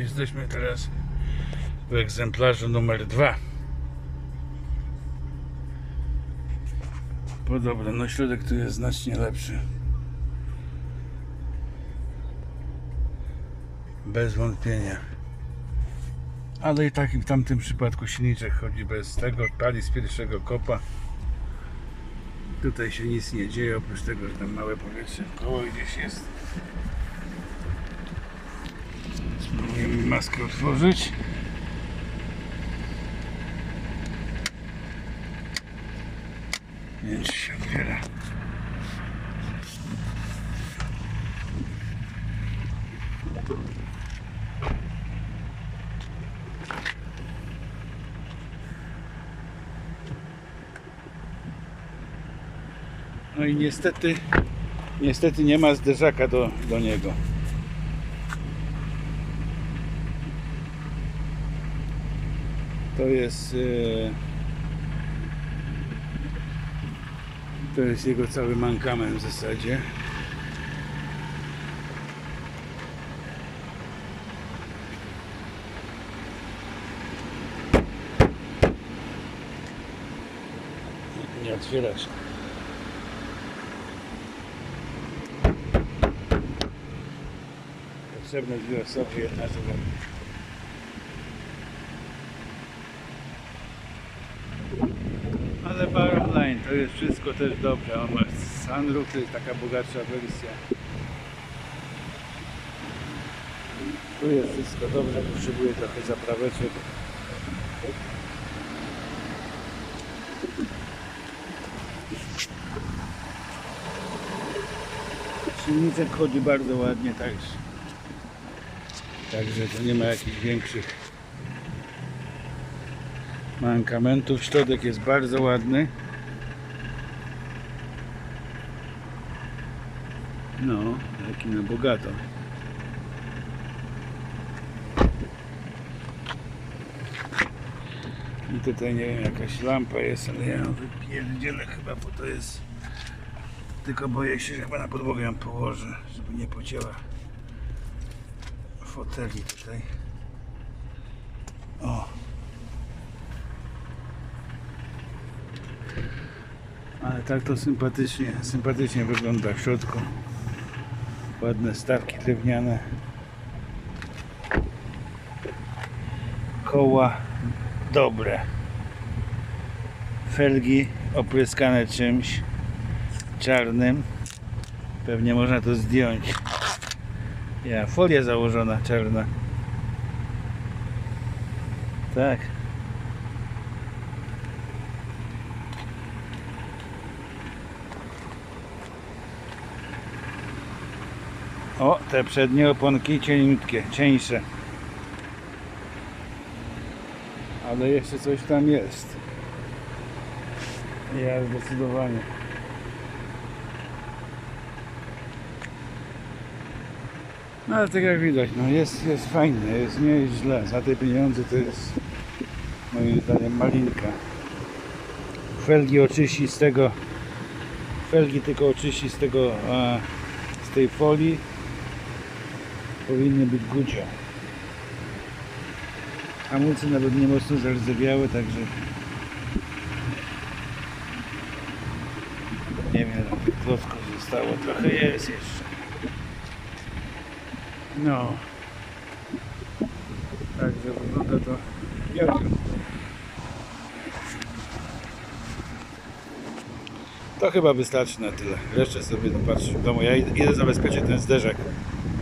Jesteśmy teraz w egzemplarzu numer dwa. Podobno, no środek tu jest znacznie lepszy. Bez wątpienia. Ale i tak w tamtym przypadku silniczek chodzi bez tego, pali z pierwszego kopa. Tutaj się nic nie dzieje, oprócz tego, że tam małe powietrze koło gdzieś jest. Maskę otworzyć. Nie wiem, czy się otwiera. No i niestety, niestety nie ma zderzaka do, do niego. To jest e, to jest jego cały mankament w zasadzie. Nie otwierasz. Potrzebne dwie osoby, jedna druga. Ale Barline to jest wszystko też dobrze. On ma sunroof, to jest taka bogatsza wersja. Tu jest wszystko dobrze, potrzebuje trochę zapraweczek. Silniczek chodzi bardzo ładnie także. Także to nie ma jakichś większych mankamentów. Środek jest bardzo ładny. No, taki na bogato. I tutaj nie wiem, jakaś lampa jest, ale ja ją wypierdzielę chyba, bo to jest... Tylko boję się, że chyba na podłogę ją położę, żeby nie pocięła foteli tutaj. O. Ale tak to sympatycznie, sympatycznie wygląda w środku. Ładne stawki drewniane. Koła dobre. Felgi opryskane czymś czarnym. Pewnie można to zdjąć. Ja, folia założona czarna. Tak. O, te przednie oponki cieniutkie, cieńsze. Ale jeszcze coś tam jest. Ja zdecydowanie. No ale tak jak widać, no jest, jest fajne, jest nie jest źle. Za te pieniądze to jest moim zdaniem malinka. Felgi oczyści z tego felgi tylko oczyści z tego a, z tej folii powinny być gucio. Hamulce nawet nie mocno zardzewiały, także nie wiem, klocko zostało, trochę jest jeszcze. No. Także wygląda to. To chyba wystarczy na tyle. Jeszcze sobie popatrzę w domu. Ja idę zabezpieczyć ten zderzak.